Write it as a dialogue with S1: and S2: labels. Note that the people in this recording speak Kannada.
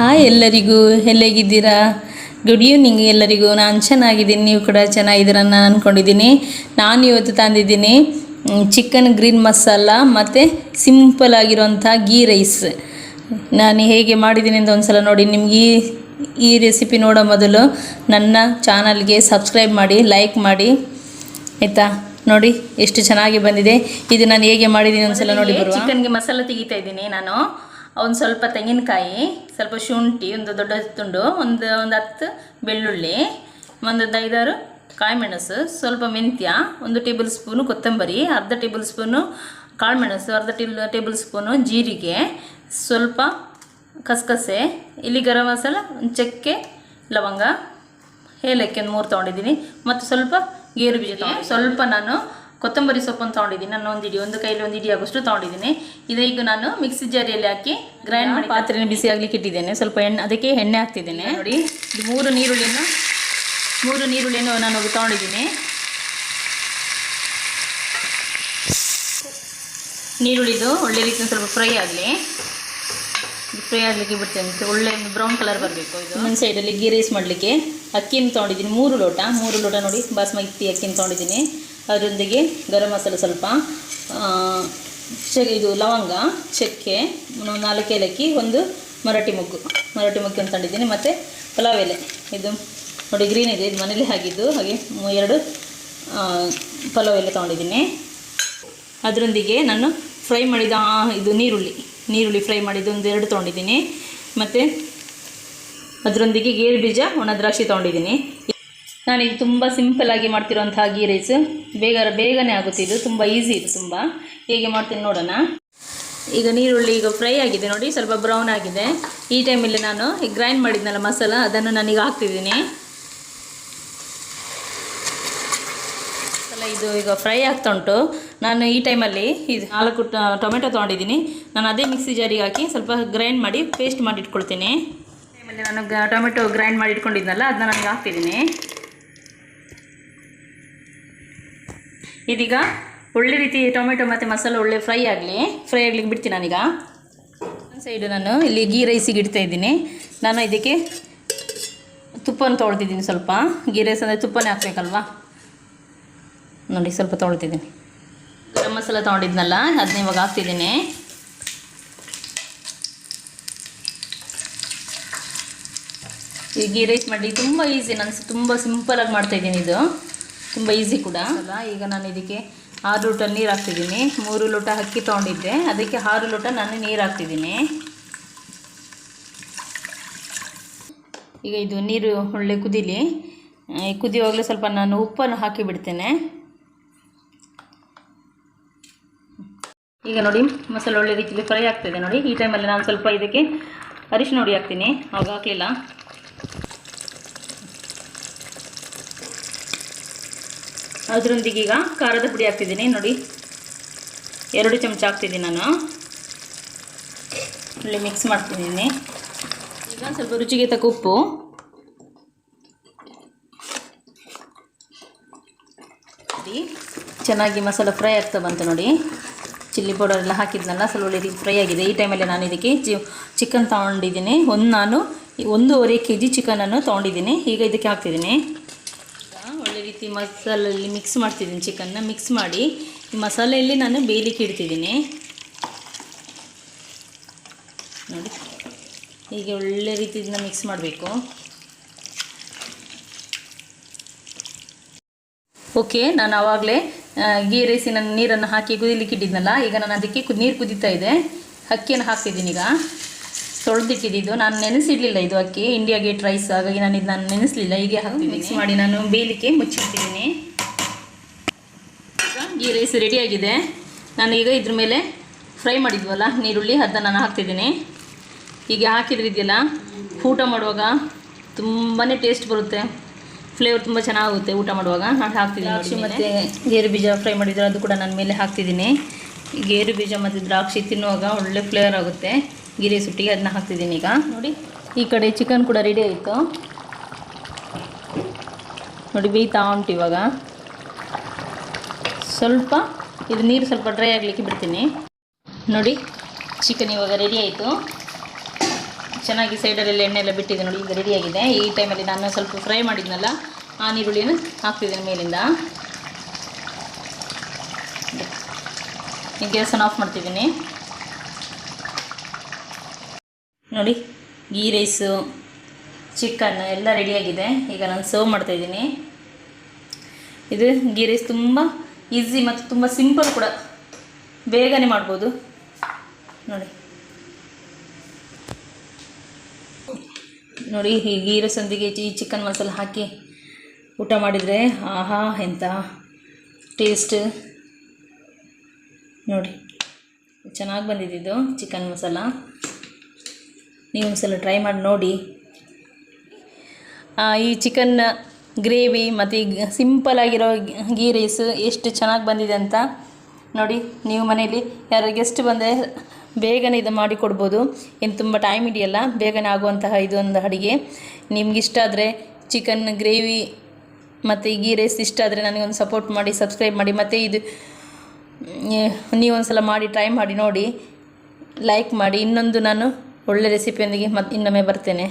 S1: ಹಾಯ್ ಎಲ್ಲರಿಗೂ, ಎಲ್ಲೇಗಿದ್ದೀರಾ? ಗುಡ್ ಈವ್ನಿಂಗ್ ಎಲ್ಲರಿಗೂ. ನಾನು ಚೆನ್ನಾಗಿದ್ದೀನಿ, ನೀವು ಕೂಡ ಚೆನ್ನಾಗಿದ್ದೀರ ನಾನು ಅಂದ್ಕೊಂಡಿದ್ದೀನಿ ನಾನು ಇವತ್ತು ತಂದಿದ್ದೀನಿ ಚಿಕನ್ ಗ್ರೀನ್ ಮಸಾಲ ಮತ್ತು ಸಿಂಪಲ್ ಆಗಿರುವಂಥ ಗೀ ರೈಸ್ ನಾನು ಹೇಗೆ ಮಾಡಿದ್ದೀನಿ ಅಂತ ಒಂದ್ಸಲ ನೋಡಿ, ನಿಮ್ಗೆ ಈ ಈ ರೆಸಿಪಿ ನೋಡೋ ಮೊದಲು ನನ್ನ ಚಾನಲ್ಗೆ ಸಬ್ಸ್ಕ್ರೈಬ್ ಮಾಡಿ ಲೈಕ್ ಮಾಡಿ. ಆಯಿತಾ? ನೋಡಿ, ಎಷ್ಟು ಚೆನ್ನಾಗಿ ಬಂದಿದೆ. ಇದು ನಾನು ಹೇಗೆ ಮಾಡಿದ್ದೀನಿ ಒಂದ್ಸಲ ನೋಡಿ ಚಿಕನ್ಗೆ ಮಸಾಲ ತೆಗಿತಾ ಇದ್ದೀನಿ ನಾನು. ಒಂದು ಸ್ವಲ್ಪ ತೆಂಗಿನಕಾಯಿ, ಸ್ವಲ್ಪ ಶುಂಠಿ, ಒಂದು ದೊಡ್ಡ ತುಂಡು, ಒಂದು ಒಂದು ಹತ್ತು ಬೆಳ್ಳುಳ್ಳಿ, ಒಂದು ಐದಾರು ಕಾಳುಮೆಣಸು ಸ್ವಲ್ಪ ಮೆಂತ್ಯ, ಒಂದು ಟೇಬಲ್ ಸ್ಪೂನು ಕೊತ್ತಂಬರಿ, ಅರ್ಧ ಟೇಬಲ್ ಸ್ಪೂನು ಕಾಳುಮೆಣಸು, ಅರ್ಧ ಟೇಬಲ್ ಟೇಬಲ್ ಸ್ಪೂನು ಜೀರಿಗೆ, ಸ್ವಲ್ಪ ಕಸಕಸೆ, ಇಲ್ಲಿ ಗರಂ ಮಸಾಲ, ಒಂದು ಚಕ್ಕೆ ಲವಂಗ, ಏಲಕ್ಕಿ ಒಂದು ಮೂರು ತೊಗೊಂಡಿದ್ದೀನಿ. ಮತ್ತು ಸ್ವಲ್ಪ ಗೇರು ಬೀಜ ತೊಗೊಂಡು ಸ್ವಲ್ಪ ನಾನು ಕೊತ್ತಂಬರಿ ಸೊಪ್ಪನ್ನು ತೊಗೊಂಡಿದ್ದೀನಿ. ನಾನು ಒಂದು ಇಡಿ ಒಂದು ಕೈಲಿ ಒಂದು ಇಡಿ ಆಗೋಷ್ಟು ತೊಗೊಂಡಿದ್ದೀನಿ. ಇದೀಗ ನಾನು ಮಿಕ್ಸಿ ಜಾರಿಯಲ್ಲಿ ಹಾಕಿ ಗ್ರೈಂಡ್ ಮಾಡಿ ಪಾತ್ರೆನ ಬಿಸಿ ಆಗಲಿಕ್ಕೆ ಇಟ್ಟಿದ್ದೇನೆ. ಸ್ವಲ್ಪ ಎಣ್ಣೆ ಅದಕ್ಕೆ ಎಣ್ಣೆ ಹಾಕ್ತಿದ್ದೇನೆ. ನೋಡಿ ಇದು ಮೂರು ನೀರುಳ್ಳಿಯನ್ನು ಮೂರು ನೀರುಳ್ಳಿಯನ್ನು ನಾನು ತೊಗೊಂಡಿದ್ದೀನಿ. ನೀರುಳ್ಳಿದು ಒಳ್ಳೆ ರೀತಿ ಸ್ವಲ್ಪ ಫ್ರೈ ಆಗಲಿ. ಫ್ರೈ ಆಗಲಿಕ್ಕೆ ಬಿಡ್ತೇನೆ. ಒಳ್ಳೆ ಬ್ರೌನ್ ಕಲರ್ ಬರಬೇಕು ಇದು. ಒಂದು ಸೈಡಲ್ಲಿ ಗೀ ರೈಸ್ ಮಾಡಲಿಕ್ಕೆ ಅಕ್ಕಿನ ತೊಗೊಂಡಿದ್ದೀನಿ. ಮೂರು ಲೋಟ. ಮೂರು ಲೋಟ ನೋಡಿ ಬಾಸ್ಮತಿ ಅಕ್ಕಿನ ತೊಗೊಂಡಿದ್ದೀನಿ. ಅದರೊಂದಿಗೆ ಗರಂ ಮಸಾಲೆ ಸ್ವಲ್ಪ ಇದು ಲವಂಗ, ಚಕ್ಕೆ ನಾಲ್ಕು ಏಲಕ್ಕಿ, ಒಂದು ಮರಾಠಿ ಮೊಗ್ಗು. ಮರಾಠಿ ಮೊಗ್ಗು ಅಂತ ತಂದಿದ್ದೀನಿ. ಮತ್ತು ಪಲಾವ್ ಎಲೆ. ಇದು ನೋಡಿ ಗ್ರೀನ್ ಇದೆ. ಇದು ಮನೇಲಿ ಹಾಕಿದ್ದು ಹಾಗೆ ಎರಡು ಪಲಾವ್ ಎಲೆ ತೊಗೊಂಡಿದ್ದೀನಿ. ಅದರೊಂದಿಗೆ ನಾನು ಫ್ರೈ ಮಾಡಿದ ಇದು ನೀರುಳ್ಳಿ. ನೀರುಳ್ಳಿ ಫ್ರೈ ಮಾಡಿದ್ದು ಒಂದು ಎರಡು ತೊಗೊಂಡಿದ್ದೀನಿ. ಮತ್ತು ಅದರೊಂದಿಗೆ ಗೇರು ಬೀಜ, ಒಣ ದ್ರಾಕ್ಷಿ ತೊಗೊಂಡಿದ್ದೀನಿ. ನಾನು ಇದು ತುಂಬ ಸಿಂಪಲ್ಲಾಗಿ ಮಾಡ್ತಿರೋಂತಹ ಗೀ ರೈಸ್ ಬೇಗ, ಬೇಗನೆ ಆಗುತ್ತೆ ಇದು. ತುಂಬ ಈಸಿ ಇದು ತುಂಬ. ಹೇಗೆ ಮಾಡ್ತೀನಿ ನೋಡೋಣ. ಈಗ ನೀರುಳ್ಳಿ ಈಗ ಫ್ರೈ ಆಗಿದೆ ನೋಡಿ. ಸ್ವಲ್ಪ ಬ್ರೌನ್ ಆಗಿದೆ. ಈ ಟೈಮಲ್ಲಿ ನಾನು ಈಗ ಗ್ರೈಂಡ್ ಮಾಡಿದ್ನಲ್ಲ ಮಸಾಲ, ಅದನ್ನು ನಾನೀಗ ಹಾಕ್ತಿದ್ದೀನಿ. ಇದು ಈಗ ಫ್ರೈ ಆಗ್ತಾ ಉಂಟು. ನಾನು ಈ ಟೈಮಲ್ಲಿ ಇದು ನಾಲ್ಕು ಟೊಮೆಟೊ ತೊಗೊಂಡಿದ್ದೀನಿ. ನಾನು ಅದೇ ಮಿಕ್ಸಿ ಜಾರಿಗೆ ಹಾಕಿ ಸ್ವಲ್ಪ ಗ್ರೈಂಡ್ ಮಾಡಿ ಪೇಸ್ಟ್ ಮಾಡಿ ಇಟ್ಕೊಳ್ತೀನಿ. ಟೈಮಲ್ಲಿ ನಾನು ಟೊಮೆಟೊ ಗ್ರೈಂಡ್ ಮಾಡಿ ಇಟ್ಕೊಂಡಿದ್ನಲ್ಲ, ಅದನ್ನ ನನಗೆ ಹಾಕ್ತಿದ್ದೀನಿ. ಇದೀಗ ಒಳ್ಳೆ ರೀತಿ ಟೊಮೆಟೊ ಮತ್ತು ಮಸಾಲೆ ಒಳ್ಳೆ ಫ್ರೈ ಆಗಲಿ. ಫ್ರೈ ಆಗ್ಲಿಕ್ಕೆ ಬಿಡ್ತೀನಿ ನಾನೀಗ. ಒಂದು ಸೈಡು ನಾನು ಇಲ್ಲಿ ಗೀ ರೈಸಿಗೆ ಇಡ್ತಾ ಇದ್ದೀನಿ. ನಾನು ಇದಕ್ಕೆ ತುಪ್ಪನ ತೊಗೊಳ್ತಿದ್ದೀನಿ ಸ್ವಲ್ಪ. ಗೀ ರೈಸ್ ಅಂದರೆ ತುಪ್ಪನೇ ಹಾಕ್ಬೇಕಲ್ವಾ? ನೋಡಿ ಸ್ವಲ್ಪ ತೊಗೊಳ್ತಿದ್ದೀನಿ ಗರಂ ಮಸಾಲ ತೊಗೊಂಡಿದ್ನಲ್ಲ ಅದನ್ನ ಇವಾಗ ಹಾಕ್ತಿದ್ದೀನಿ. ಈ ಗೀ ರೈಸ್ ಮಾಡಿ ತುಂಬ ಈಸಿ ನಾನು ತುಂಬ ಸಿಂಪಲಾಗಿ ಮಾಡ್ತಾಯಿದ್ದೀನಿ ಇದು. ತುಂಬ ಈಸಿ ಕೂಡ. ಅಲ್ಲ ಈಗ ನಾನು ಇದಕ್ಕೆ ಆರು ಲೋಟ ನೀರು ಹಾಕ್ತಿದ್ದೀನಿ. ಮೂರು ಲೋಟ ಅಕ್ಕಿ ತೊಗೊಂಡಿದ್ದೆ. ಅದಕ್ಕೆ ಆರು ಲೋಟ ನಾನು ನೀರು ಹಾಕ್ತಿದ್ದೀನಿ. ಈಗ ಇದು ನೀರು ಒಳ್ಳೆ ಕುದೀಲಿ. ಕುದಿಯುವಾಗಲೂ ಸ್ವಲ್ಪ ನಾನು ಉಪ್ಪನ್ನು ಹಾಕಿ ಬಿಡ್ತೇನೆ. ಈಗ ನೋಡಿ, ಮಸಾಲೆ ಒಳ್ಳೆ ರೀತಿಯಲ್ಲಿ ಫ್ರೈ ಆಗ್ತಿದೆ ನೋಡಿ. ಈ ಟೈಮಲ್ಲಿ ನಾನು ಸ್ವಲ್ಪ ಇದಕ್ಕೆ ಅರಿಶಿನ ಹುಡಿ ಹಾಕ್ತೀನಿ. ಅವಾಗ ಹಾಕಲಿಲ್ಲ ಅದರೊಂದಿಗೆ ಈಗ ಖಾರದ ಪುಡಿ ಹಾಕ್ತಿದ್ದೀನಿ, ನೋಡಿ. ಎರಡು ಚಮಚ ಹಾಕ್ತಿದ್ದೀನಿ ನಾನು. ಒಳ್ಳೆ ಮಿಕ್ಸ್ ಮಾಡ್ತಿದ್ದೀನಿ. ಈಗ ಸ್ವಲ್ಪ ರುಚಿಗೆ ತಕ್ಕ ಉಪ್ಪು. ಚೆನ್ನಾಗಿ ಮಸಾಲ ಫ್ರೈ ಆಗ್ತಾ ಬಂತು ನೋಡಿ. ಚಿಲ್ಲಿ ಪೌಡರ್ ಎಲ್ಲ ಹಾಕಿದ್ನಲ್ಲ, ಸ್ವಲ್ಪ ರೀತಿ ಫ್ರೈ ಆಗಿದೆ. ಈ ಟೈಮಲ್ಲಿ ನಾನು ಇದಕ್ಕೆ ಚಿಕನ್ ತೊಗೊಂಡಿದ್ದೀನಿ. ಒಂದು ನಾನು ಒಂದೂವರೆ ಕೆ ಜಿ ಚಿಕನನ್ನು ತೊಗೊಂಡಿದ್ದೀನಿ. ಈಗ ಇದಕ್ಕೆ ಹಾಕ್ತಿದ್ದೀನಿ. ರೀತಿ ಮಸಾಲಲ್ಲಿ ಮಿಕ್ಸ್ ಮಾಡ್ತಿದ್ದೀನಿ ಚಿಕನ್ನ ಮಿಕ್ಸ್ ಮಾಡಿ ಈ ಮಸಾಲೆಯಲ್ಲಿ ನಾನು ಬೇಯಲಿಕ್ಕೆ ಇಡ್ತಿದ್ದೀನಿ. ನೋಡಿ. ಹೀಗೆ ಒಳ್ಳೆ ರೀತಿಯಿಂದ ಮಿಕ್ಸ್ ಮಾಡಬೇಕು. ಓಕೆ ನಾನು ಆವಾಗಲೇ ಗೀ ರೈಸಿನ ನೀರನ್ನು ಹಾಕಿ ಕುದಿಲಿಕ್ಕೆ ಇಟ್ಟಿದ್ನಲ್ಲ, ಈಗ ನಾನು ಅದಕ್ಕೆ ನೀರು ಕುದೀತಾ ಇದೆ. ಅಕ್ಕಿಯನ್ನು ಹಾಕ್ತಿದ್ದೀನಿ ಈಗ. ತೊಳೆದಿಟ್ಟಿದ್ದು. ನಾನು ನೆನೆಸಿಡಲಿಲ್ಲ ಇದು ಅಕ್ಕಿ. ಇಂಡಿಯಾ ಗೇಟ್ ರೈಸ್ ಹಾಗಾಗಿ ನಾನು ಇದು ನಾನು ನೆನೆಸಲಿಲ್ಲ. ಹೀಗೆ ಹಾಕಿ ಮಿಕ್ಸ್ ಮಾಡಿ ನಾನು ಬೇಯಲಿಕ್ಕೆ ಮುಚ್ಚಿಟ್ಟಿದ್ದೀನಿ ಈ ರೈಸ್ ರೆಡಿಯಾಗಿದೆ ನಾನು ಈಗ ಇದ್ರ ಮೇಲೆ ಫ್ರೈ ಮಾಡಿದ್ವಲ್ಲ ನೀರುಳ್ಳಿ ಅದನ್ನು ನಾನು ಹಾಕ್ತಿದ್ದೀನಿ. ಹೀಗೆ ಹಾಕಿದ್ರೆ ಇದೆಯಲ್ಲ ಊಟ ಮಾಡುವಾಗ ತುಂಬಾ ಟೇಸ್ಟ್ ಬರುತ್ತೆ. ಫ್ಲೇವರ್ ತುಂಬ ಚೆನ್ನಾಗುತ್ತೆ ಊಟ ಮಾಡುವಾಗ. ನಾನು ಹಾಕ್ತಿದ್ದೀನಿ ದ್ರಾಕ್ಷಿ ಮತ್ತು ಗೇರು ಬೀಜ ಫ್ರೈ ಮಾಡಿದ್ರೆ ಅದು ಕೂಡ ನಾನು ಮೇಲೆ ಹಾಕ್ತಿದ್ದೀನಿ. ಗೇರು ಬೀಜ ಮತ್ತು ದ್ರಾಕ್ಷಿ ತಿನ್ನುವಾಗ ಒಳ್ಳೆ ಫ್ಲೇವರ್ ಆಗುತ್ತೆ. ಗಿರಿ ಸುಟ್ಟಿಗೆ ಅದನ್ನ ಹಾಕ್ತಿದ್ದೀನಿ ಈಗ. ನೋಡಿ, ಈ ಕಡೆ ಚಿಕನ್ ಕೂಡ ರೆಡಿ ಆಯಿತು. ನೋಡಿ, ಬೇಯ್ತಾ ಉಂಟು ಇವಾಗ. ಸ್ವಲ್ಪ, ಇದು ನೀರು ಸ್ವಲ್ಪ ಡ್ರೈ ಆಗಲಿಕ್ಕೆ ಬಿಡ್ತೀನಿ. ನೋಡಿ ಚಿಕನ್ ಇವಾಗ ರೆಡಿ ಆಯಿತು. ಚೆನ್ನಾಗಿ ಸೈಡಲ್ಲೆಲ್ಲ ಎಣ್ಣೆ ಎಲ್ಲ ಬಿಟ್ಟಿದೆ ನೋಡಿ, ಈಗ ರೆಡಿಯಾಗಿದೆ ಈ ಟೈಮಲ್ಲಿ ನಾನು ಸ್ವಲ್ಪ ಫ್ರೈ ಮಾಡಿದ್ನಲ್ಲ, ಆ ನೀರುಳ್ಳಿಯನ್ನು ಹಾಕ್ತಿದ್ದೀನಿ ಮೇಲಿಂದ. ಗ್ಯಾಸನ್ನು ಆಫ್ ಮಾಡ್ತಿದ್ದೀನಿ. ನೋಡಿ ಗೀ ರೈಸು ಚಿಕನ್ ಎಲ್ಲ ರೆಡಿಯಾಗಿದೆ ಈಗ ನಾನು ಸರ್ವ್ ಮಾಡ್ತಾಯಿದ್ದೀನಿ ಇದು ಗೀ ರೈಸ್ ತುಂಬ ಈಸಿ ಮತ್ತು ತುಂಬ ಸಿಂಪಲ್ ಕೂಡ. ಬೇಗನೆ ಮಾಡ್ಬೋದು. ನೋಡಿ. ನೋಡಿ, ಈ ಗೀ ರೈಸೊಂದಿಗೆ ಈ ಚಿಕನ್ ಮಸಾಲ ಹಾಕಿ ಊಟ ಮಾಡಿದರೆ ಆಹಾ ಎಂಥ ಟೇಸ್ಟ್ ನೋಡಿ, ಚೆನ್ನಾಗಿ ಬಂದಿದ್ದು ಚಿಕನ್ ಮಸಾಲ. ನೀವು ಒಂದ್ಸಲ ಟ್ರೈ ಮಾಡಿ ನೋಡಿ. ಈ ಚಿಕನ್ ಗ್ರೇವಿ ಮತ್ತು ಈ ಸಿಂಪಲ್ ಆಗಿರೋ ಗೀ ರೈಸ್ ಎಷ್ಟು ಚೆನ್ನಾಗಿ ಬಂದಿದೆ ಅಂತ ನೋಡಿ, ನೀವು ಮನೇಲಿ ಯಾರು ಗೆಸ್ಟ್ ಬಂದರೆ ಬೇಗನೆ ಇದು ಮಾಡಿ ಕೊಡ್ಬೋದು. ಏನು ತುಂಬ ಟೈಮ್ ಇಡಿಯಲ್ಲ ಬೇಗನೆ ಆಗುವಂತಹ ಇದೊಂದು ಅಡುಗೆ. ನಿಮ್ಗೆ ಇಷ್ಟ ಆದರೆ ಚಿಕನ್ ಗ್ರೇವಿ ಮತ್ತು ಈ ಗೀ ರೈಸ್ ಇಷ್ಟ ಆದರೆ ನನಗೊಂದು ಸಪೋರ್ಟ್ ಮಾಡಿ ಸಬ್ಸ್ಕ್ರೈಬ್ ಮಾಡಿ, ಮತ್ತು ಇದು ನೀವೊಂದು ಸಲ ಮಾಡಿ ಟ್ರೈ ಮಾಡಿ ನೋಡಿ. ಲೈಕ್ ಮಾಡಿ. ಇನ್ನೊಂದು ನಾನು ಒಳ್ಳೆ ರೆಸಿಪಿಯೊಂದಿಗೆ ಮತ್ತೆ ಇನ್ನೊಮ್ಮೆ ಬರ್ತೇನೆ.